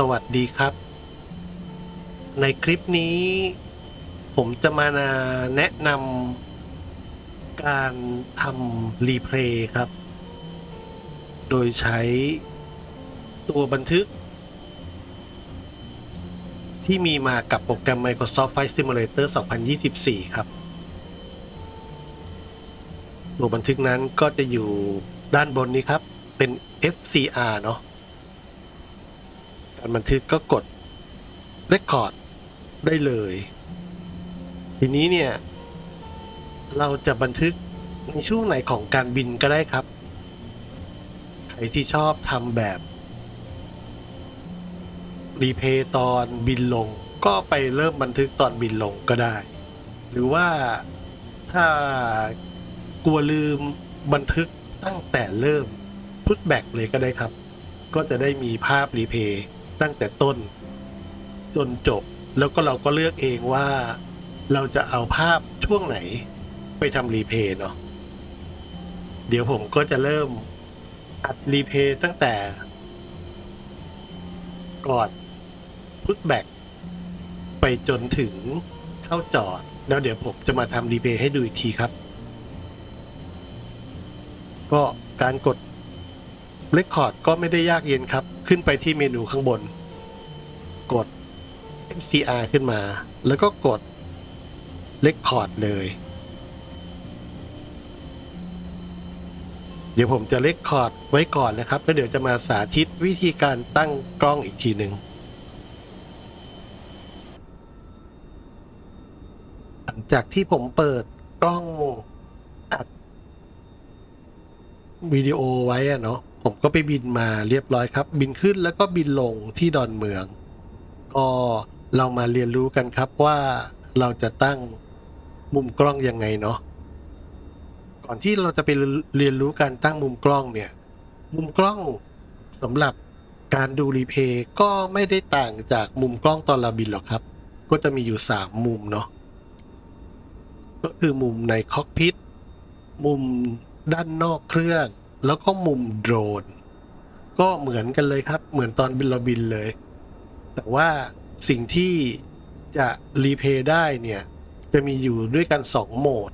สวัสดีครับ ในคลิปนี้ ผมจะมาแนะนำการทำรีเพลย์ครับ โดยใช้ตัวบันทึก ที่มีมากับโปรแกรม Microsoft Flight Simulator 2024 ครับ ตัวบันทึกนั้นก็จะอยู่ด้านบนนี้ครับ เป็น FCR เนาะ การบันทึกก็กด Record ได้เลย ทีนี้เนี่ย เราจะบันทึกในช่วงไหนของการบินก็ได้ครับ ใครที่ชอบทำแบบรีเพย์ตอนบินลง ก็ไปเริ่มบันทึกตอนบินลงก็ได้ หรือว่าถ้ากลัวลืมบันทึกตั้งแต่เริ่มพุทแบ็กเลยก็ได้ครับ ก็จะได้มีภาพรีเพย์ ตั้งแต่ต้น จนจบ แล้วก็เราก็เลือกเองว่า เราจะเอาภาพช่วงไหนไปทำรีเพย์เนาะเดี๋ยวผมก็จะเริ่มอัดรีเพย์ตั้งแต่ ก่อนพุทแบ็กไปจนถึงเข้าจอด แล้วเดี๋ยวผมจะมาทำรีเพย์ให้ดูอีกทีครับ ก็การกด Record ก็ไม่ได้ยากเย็นครับ ขึ้นไปที่เมนูข้างบน กด FCR ขึ้นมา แล้วก็กด Record เลย เดี๋ยวผมจะ Record ไว้ก่อนนะครับ แล้วเดี๋ยวจะมาสาธิตวิธีการตั้งกล้องอีกทีหนึ่งหลังจากที่ผมเปิดกล้องอัดวิดีโอไว้อะเนาะ ผมก็ไปบินมาเรียบร้อยครับ บินขึ้นแล้วก็บินลงที่ดอนเมือง ก็เรามาเรียนรู้กันครับว่าเราจะตั้งมุมกล้องยังไงเนาะก่อนที่เราจะไปเรียนรู้การตั้งมุมกล้องเนี่ย มุมกล้องสำหรับการดูรีเพย์ก็ไม่ได้ต่างจากมุมกล้องตอนเราบินหรอกครับ ก็จะมีอยู่สามมุมเนาะก็คือมุมในคอกพิทมุมด้านนอกเครื่อง แล้วก็มุมโดรน ก็เหมือนกันเลยครับ เหมือนตอนบินเราบินเลย แต่ว่าสิ่งที่จะรีเพย์ได้เนี่ย จะมีอยู่ด้วยกัน 2 โหมด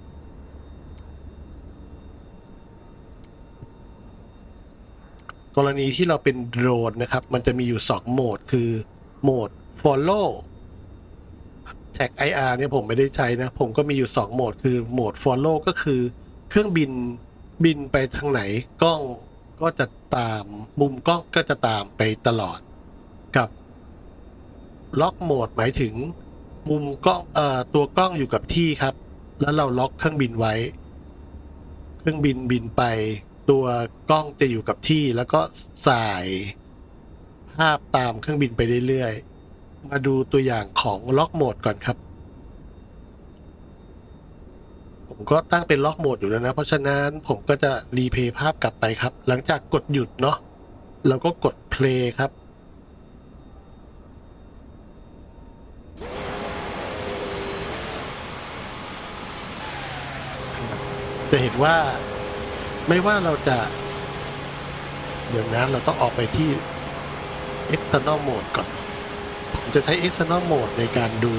กรณีที่เราเป็นโดรนนะครับ มันจะมีอยู่ 2 โหมดคือโหมด follow แท็ก IR เนี่ยผมไม่ได้ใช้นะ ผมก็มีอยู่ 2 โหมด คือโหมด follow ก็คือเครื่องบิน บินไปทางไหนกล้องก็จะตามมุมกล้องก็จะตามไปตลอด กับล็อกโหมดหมายถึง มุมกล้องเอ่อตัวกล้องอยู่กับที่ครับ แล้วเราล็อกเครื่องบินไว้ เครื่องบินบินไป ตัวกล้องจะอยู่กับที่แล้วก็สายภาพตามเครื่องบินไปเรื่อยๆ มาดูตัวอย่างของล็อกโหมดก่อนครับ ผมก็ตั้งเป็นล็อกโหมดอยู่แล้วนะ เพราะฉะนั้นผมก็จะรีเพย์ภาพกลับไปครับ หลังจากกดหยุดเนาะเราก็กดเพลย์ครับ จะเห็นว่าไม่ว่าเราจะ เดี๋ยวนะเราต้องออกไปที่ external mode ก่อน ผมจะใช้ external mode ในการดู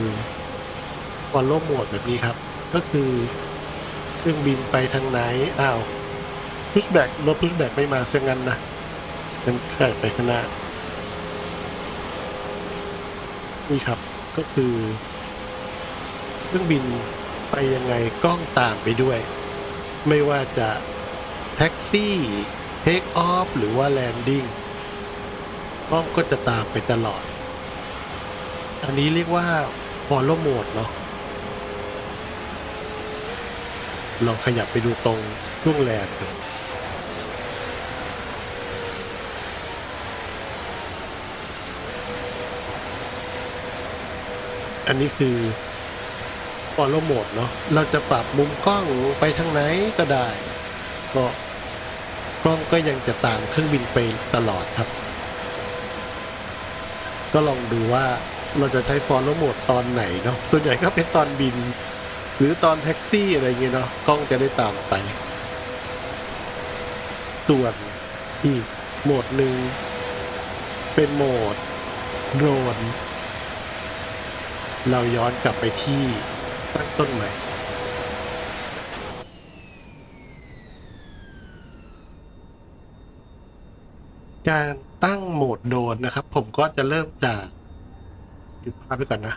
follow mode แบบนี้ครับ ก็คือ เครื่องบินไปทางไหน อ้าว pushback รถ pushback ไม่มาเสียงั้นนะมันเกิดไปข้างหน้านี่ครับก็คือ เครื่องบินไปยังไงกล้องตามไปด้วย ไม่ว่าจะแท็กซี่เทคออฟหรือว่าแลนดิ้งกล้องก็จะตามไปตลอด อันนี้เรียกว่า follow mode เนาะ ลองขยับไปดูตรงช่วงแลนด์อันนี้คือ follow mode เนาะเราจะปรับมุมกล้องไปทางไหนก็ได้ ก็กล้องก็ยังจะตามเครื่องบินไปตลอดครับ ก็ลองดูว่าเราจะใช้ follow mode ตอนไหนเนาะส่วนใหญ่ก็เป็นตอนบิน หรือตอนแท็กซี่อะไรเงี้ยเนาะกล้องจะได้ตามไป ส่วนอีกโหมดหนึ่ง เป็นโหมดโดรนเราย้อนกลับไปที่ตั้งต้นใหม่ การตั้งโหมดโดนนะครับ ผมก็จะเริ่มจากหยุดภาพไปก่อนนะ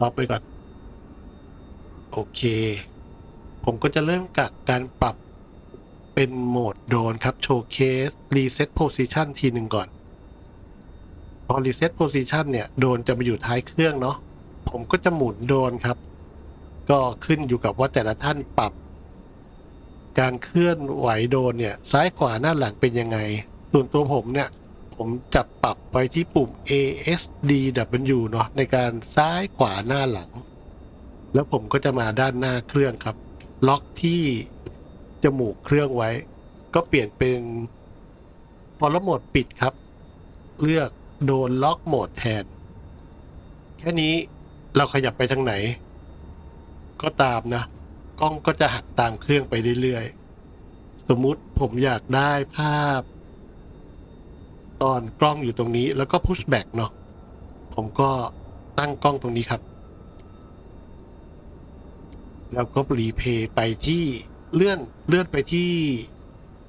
ต่อไปก่อน โอเค ผมก็จะเริ่มกับการปรับเป็นโหมดโดนครับ โชว์เคส รีเซ็ตโพซิชันทีหนึ่งก่อน พอรีเซ็ตโพซิชันเนี่ย โดนจะมาอยู่ท้ายเครื่องเนาะ ผมก็จะหมุนโดนครับ ก็ขึ้นอยู่กับว่าแต่ละท่านปรับ การเคลื่อนไหวโดนเนี่ย ซ้ายขวาหน้าหลังเป็นยังไง ส่วนตัวผมเนี่ย ผมจะปรับไปที่ปุ่ม ASDW เนาะในการซ้ายขวาหน้าหลัง แล้วผมก็จะมาด้านหน้าเครื่องครับ ล็อกที่จมูกเครื่องไว้ ก็เปลี่ยนเป็นพอลโหมดปิดครับ เลือกโดนล็อกโหมดแทน แค่นี้เราขยับไปทางไหน ก็ตามนะ กล้องก็จะหันตามเครื่องไปเรื่อยๆ สมมุติผมอยากได้ภาพ ตอนกล้องอยู่ตรงนี้แล้วก็พุชแบ็กเนาะผมก็ตั้งกล้องตรงนี้ครับ แล้วก็รีเพย์ไปที่เลื่อนเลื่อนไปที่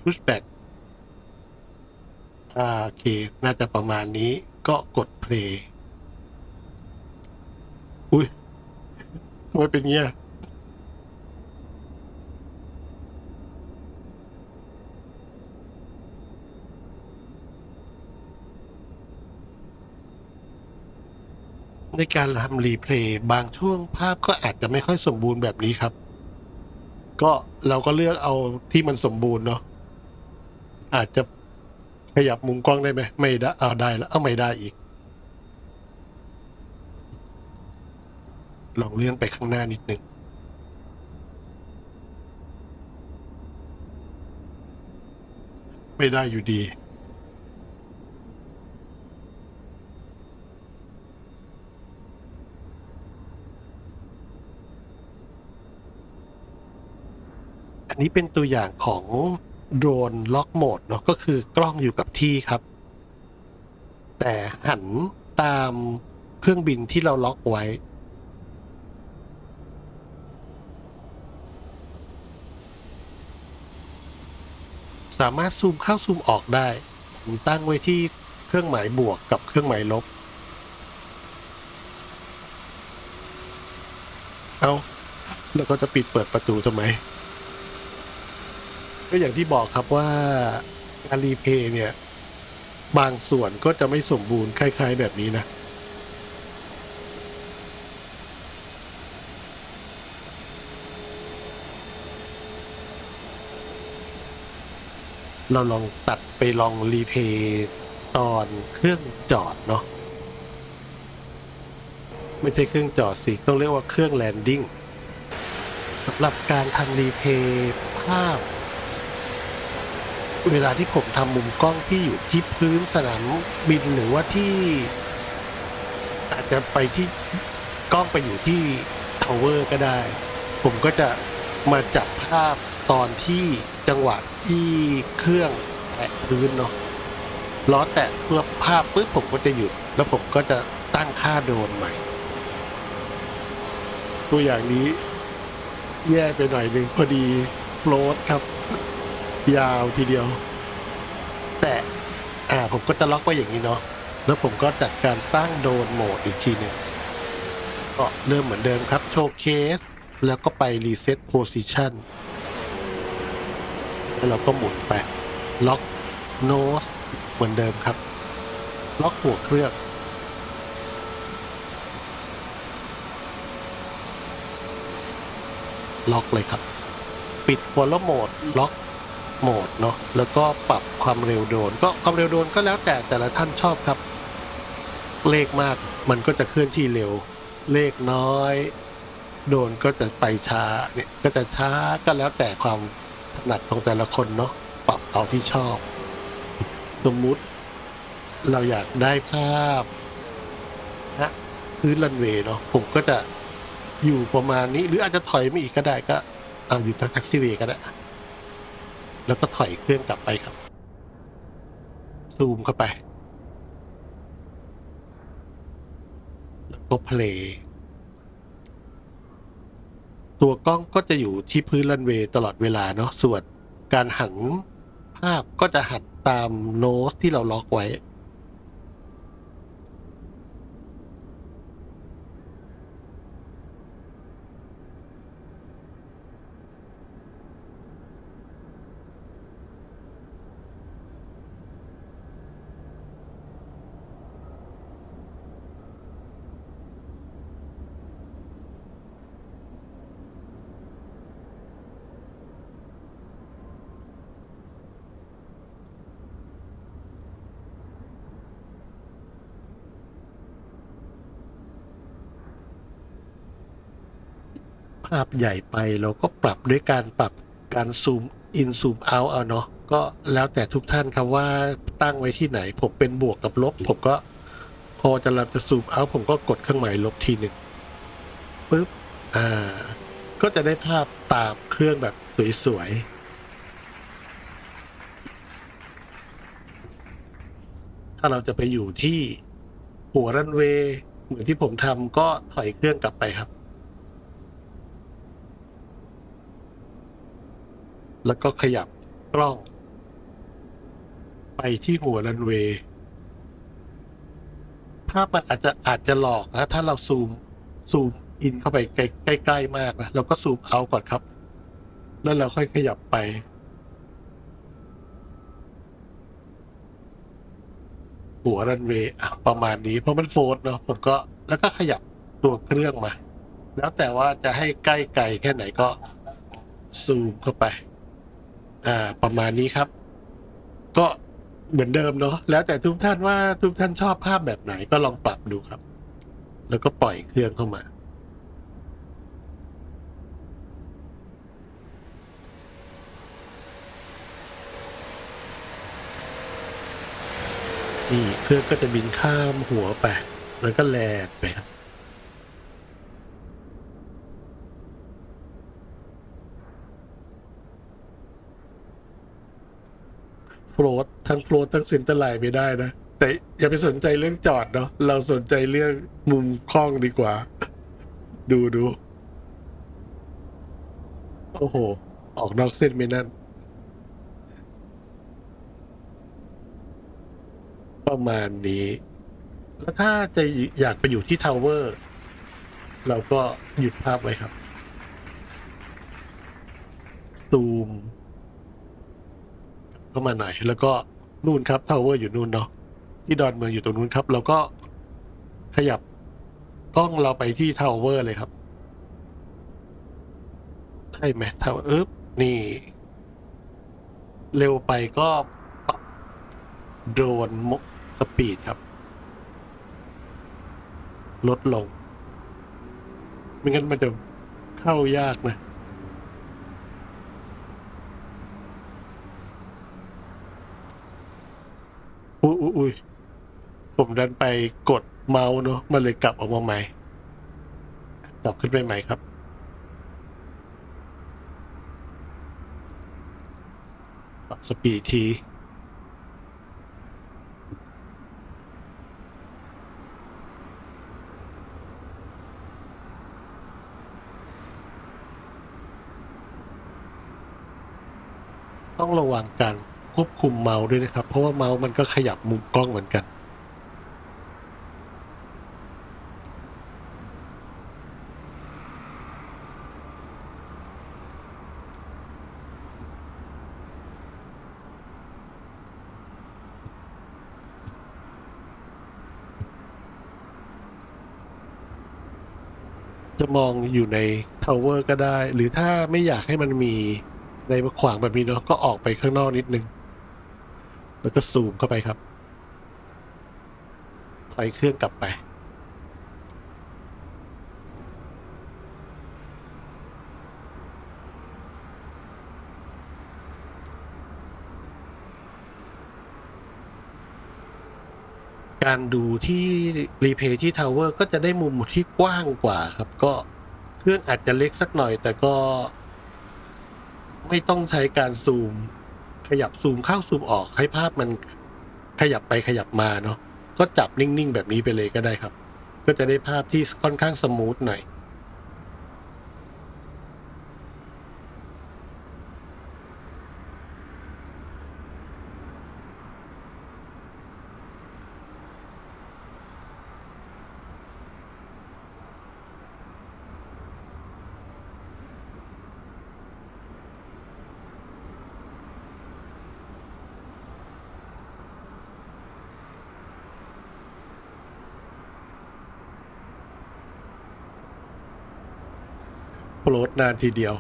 พุชแบ็กอ่าโอเค น่าจะประมาณนี้ก็กดเพลย์อุ้ยทำไมเป็นเงี้ย ในการทำรีเพลย์บางช่วงภาพก็อาจจะไม่ค่อยสมบูรณ์แบบนี้ครับ ก็เราก็เลือกเอาที่มันสมบูรณ์เนาะอาจจะขยับมุมกล้องได้ไหมไม่ได้เอาได้แล้วเอาไม่ได้อีก ลองเลื่อนไปข้างหน้านิดนึงไม่ได้อยู่ดี นี้เป็นตัวอย่างของโดรนล็อกโหมดเนาะก็คือกล้องอยู่กับที่ครับ แต่หันตามเครื่องบินที่เราล็อกไว้ สามารถซูมเข้าซูมออกได้ ผมตั้งไว้ที่เครื่องหมายบวกกับเครื่องหมายลบ เอาแล้วก็จะปิดเปิดประตูทำไม ก็อย่างที่บอกครับว่าการรีเพย์เนี่ย บางส่วนก็จะไม่สมบูรณ์คล้าย ๆ แบบนี้นะ เราลองตัดไปลองรีเพย์ตอนเครื่องจอดเนาะไม่ใช่เครื่องจอดสิ ต้องเรียกว่าเครื่องแลนดิ้งสำหรับการทำรีเพย์ภาพ เวลาที่ผมทำมุมกล้องที่อยู่ที่พื้นสนามบินหรือว่าที่ อาจจะไปที่กล้องไปอยู่ที่ทาวเวอร์ก็ได้ ผมก็จะมาจับภาพตอนที่จังหวะที่เครื่องแตะพื้นเนาะล้อแตะเพื่อภาพปุ๊บผมก็จะหยุด แล้วผมก็จะตั้งค่าโดนใหม่ ตัวอย่างนี้แย่ไปหน่อยหนึ่งพอดีโฟลตครับ ยาวทีเดียว แต่อ่าผมก็จะล็อกไว้อย่างนี้เนาะแล้วผมก็จัดการตั้งโดนโหมดอีกทีหนึ่งก็เริ่มเหมือนเดิมครับโชว์เคส แล้วก็ไปรีเซ็ตโพซิชันแล้วเราก็หมุนไปล็อกโนสเหมือนเดิมครับ ล็อกหัวเครื่องล็อกเลยครับ ปิดวอลโหมดล็อก โหมดเนาะแล้วก็ปรับความเร็วโดน ก็ความเร็วโดนก็แล้วแต่แต่ละท่านชอบครับ เลขมากมันก็จะเคลื่อนที่เร็ว เลขน้อย โดนก็จะไปช้าเนี่ยก็จะช้าก็แล้วแต่ความถนัดของแต่ละคนเนาะปรับเอาที่ชอบ สมมุติเราอยากได้ภาพนะพื้นรันเวย์เนาะผมก็จะอยู่ประมาณนี้ หรืออาจจะถอยมาอีกก็ได้ก็เอาอยู่ทางแท็กซี่เวย์ก็ได้ แล้วก็ถอยเครื่องกลับไปครับ ซูมเข้าไป แล้วก็เพลย์ตัวกล้องก็จะอยู่ที่พื้นลันเวย์ตลอดเวลาเนาะส่วนการหันภาพก็จะหันตามโน้ตที่เราล็อกไว้าพใหญ่ไปเราก็ปรับด้วยการปรับการซูมอินซูมเอาเอาเนาะก็แล้วแต่ทุกท่านครับว่าตั้งไว้ที่ไหน ผมเป็นบวกกับลบ ผมก็พอจะรับจะซูมเอาผมก็กดเครื่องหมายลบทีหนึ่งปุ๊บอ่าก็จะได้ภาพตามเครื่องแบบสวยๆถ้าเราจะไปอยู่ที่หัวรันเวย์เหมือนที่ผมทำก็ถอยเครื่องกลับไปครับ แล้วก็ขยับกล้อง ไปที่หัวรันเวย์ภาพมันอาจจะอาจจะหลอกนะ ถ้าเราซูมซูมอินเข้าไปใกล้ใกล้ๆมากนะเราก็ซูมเอาก่อนครับ แล้วเราค่อยขยับไป หัวรันเวย์ประมาณนี้ เพราะมันโฟลดเนาะผมก็แล้วก็ขยับตัวเครื่องมา แล้วแต่ว่าจะให้ใกล้ไกลแค่ไหนก็ซูมเข้าไป อ่าประมาณนี้ครับ ก็เหมือนเดิมเนาะแล้วแต่ทุกท่านว่าทุกท่านชอบภาพแบบไหนก็ลองปรับดูครับ แล้วก็ปล่อยเครื่องเข้ามา นี่เครื่องก็จะบินข้ามหัวไปแล้วก็แลนไปครับ ฟลดทั้งโฟลดทั้งเซนเตอร์ไลน์ไม่ได้นะ แต่อย่าไปสนใจเรื่องจอดเนาะเราสนใจเรื่องมุมคล้องดีกว่า ดูดูโอ้โห ออกนอกเส้นไม่นั่นประมาณนี้ แล้วถ้าจะอยากไปอยู่ที่ทาวเวอร์ เราก็หยุดภาพไว้ครับ ซูม เข้ามาหน่อย แล้วก็นู่นครับทาวเวอร์อยู่นู่นเนาะที่ดอนเมืองอยู่ตรงนู้นครับ แล้วก็ขยับกล้องเราไปที่ทาวเวอร์เลยครับใช่ไหมทาวเออนี่ เร็วไปก็ปรับโดรนมกสปีดครับ ลดลง ไม่งั้นมันจะเข้ายากนะ อุ้ยอุ๊ยอุ้ยผมดันไปกดเมาส์เนอะมันเลยกลับออกมาใหม่ กลับขึ้นไปใหม่ครับ ปรับสปีดทีต้องระวังการ ควบคุมเมาส์ด้วยนะครับ เพราะว่าเมาส์มันก็ขยับมุมกล้องเหมือนกัน จะมองอยู่ในทาวเวอร์ก็ได้ หรือถ้าไม่อยากให้มันมีในมาขวางแบบนี้เนาะก็ออกไปข้างนอกนิดนึง แล้วก็ซูมเข้าไปครับถอยเครื่องกลับไป การดูที่รีเพย์ที่ทาวเวอร์ก็จะได้มุมที่กว้างกว่าครับ ก็เครื่องอาจจะเล็กสักหน่อย แต่ก็ไม่ต้องใช้การซูม ขยับซูมเข้าซูมออกให้ภาพมันขยับไปขยับมาเนาะก็จับนิ่งๆ แบบนี้ไปเลยก็ได้ครับ ก็จะได้ภาพที่ค่อนข้างสมูทหน่อย โฟลดนานทีเดียว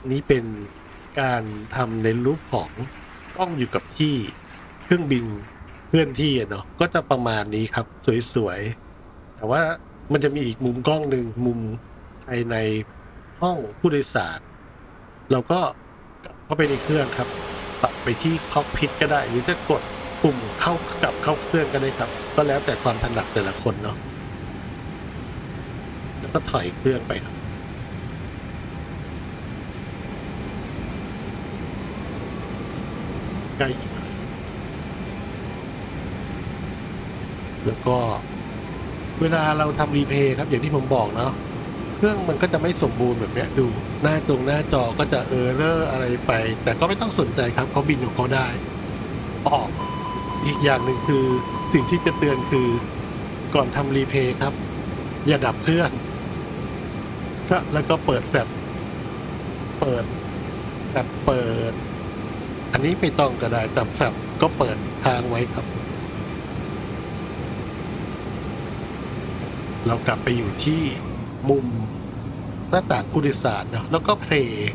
อันนี้เป็นการทำในรูปของกล้องอยู่กับที่เครื่องบินเคลื่อนที่เนาะก็จะประมาณนี้ครับ สวยๆ แต่ว่ามันจะมีอีกมุมกล้องหนึ่งมุมภายในห้องผู้โดยสาร เราก็กลับเข้าไปในเครื่องครับปรับไปที่คอกพิทก็ได้หรือจะกด ปุ่มเข้ากับเข้าเครื่องก็ได้ครับ ก็แล้วแต่ความถนัดแต่ละคนเนาะแล้วก็ถอยเครื่องไปครับใกล้อีกแล้วก็เวลาเราทำรีเพย์ครับ อย่างที่ผมบอกเนาะเครื่องมันก็จะไม่สมบูรณ์แบบเนี้ยดู หน้าตรงหน้าจอก็จะเออร์เรอร์อะไรไป แต่ก็ไม่ต้องสนใจครับเขาบินของเขาได้ออก อีกอย่างหนึ่งคือสิ่งที่จะเตือนคือก่อนทำรีเพย์ครับ อย่าดับเครื่องก็แล้วก็เปิดแฟลชเปิดแฟลชเปิด อันนี้ไม่ต้องก็ได้แต่แฟลชก็เปิดค้างไว้ครับ เรากลับไปอยู่ที่มุมหน้าต่างผู้โดยสารเนาะแล้วก็เพลย์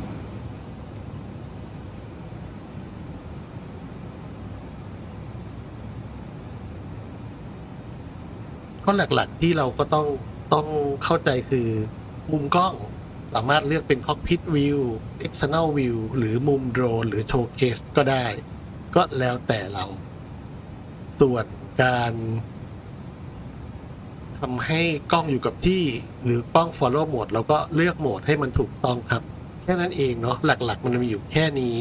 ก็หลักๆที่เราก็ต้องต้องเข้าใจคือมุมกล้องสามารถเลือกเป็น cockpit view external view หรือมุมโดรนหรือ showcase ก็ได้ ก็แล้วแต่เรา ส่วนการทำให้กล้องอยู่กับที่หรือกล้อง follow mode เราก็เลือกโหมดให้มันถูกต้องครับ แค่นั้นเองเนาะหลักๆ มันมีอยู่แค่นี้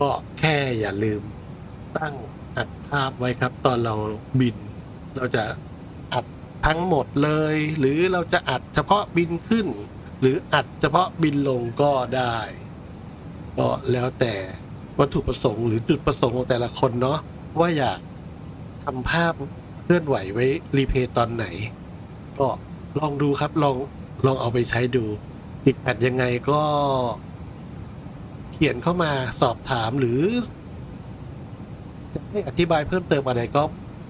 ก็แค่อย่าลืมตั้ง อัดภาพไว้ครับ ตอนเราบิน เราจะอัดทั้งหมดเลย หรือเราจะอัดเฉพาะบินขึ้น หรืออัดเฉพาะบินลงก็ได้ก็แล้วแต่วัตถุประสงค์หรือจุดประสงค์ของแต่ละคนเนาะว่าอยากทำภาพเคลื่อนไหวไว้รีเพย์ตอนไหน ก็ลองดูครับลองลองเอาไปใช้ดูติดแพดยังไงก็ เขียนเข้ามาสอบถามหรือ ให้อธิบายเพิ่มเติมอะไรก็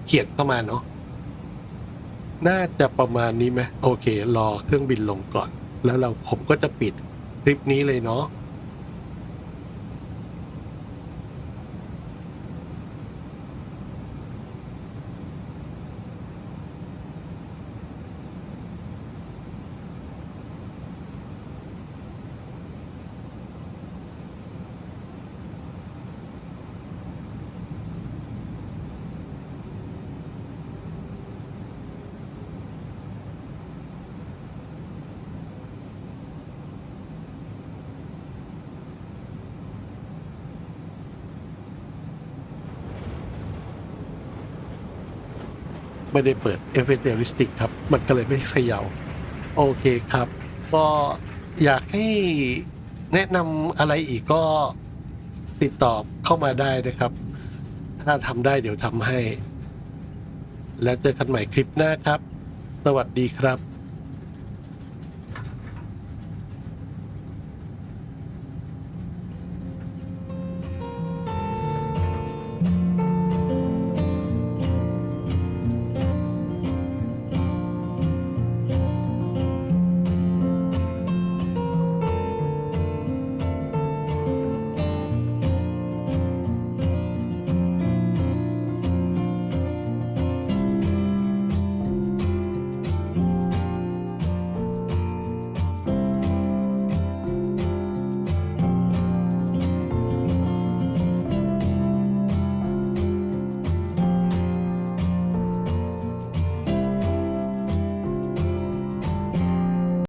เขียนเข้ามาเนาะน่าจะประมาณนี้ไหมโอเค รอเครื่องบินลงก่อน แล้วเราผมก็จะปิดคลิปนี้เลยเนาะ ไม่ได้เปิด e f f e c t i v i s t i c ครับ มันก็เลยไม่เขย่าโอเคครับ ก็อยากให้แนะนำอะไรอีกก็ติดต่อเข้ามาได้นะครับ ถ้าทำได้เดี๋ยวทำให้ แล้วเจอกันใหม่คลิปหน้าครับ สวัสดีครับ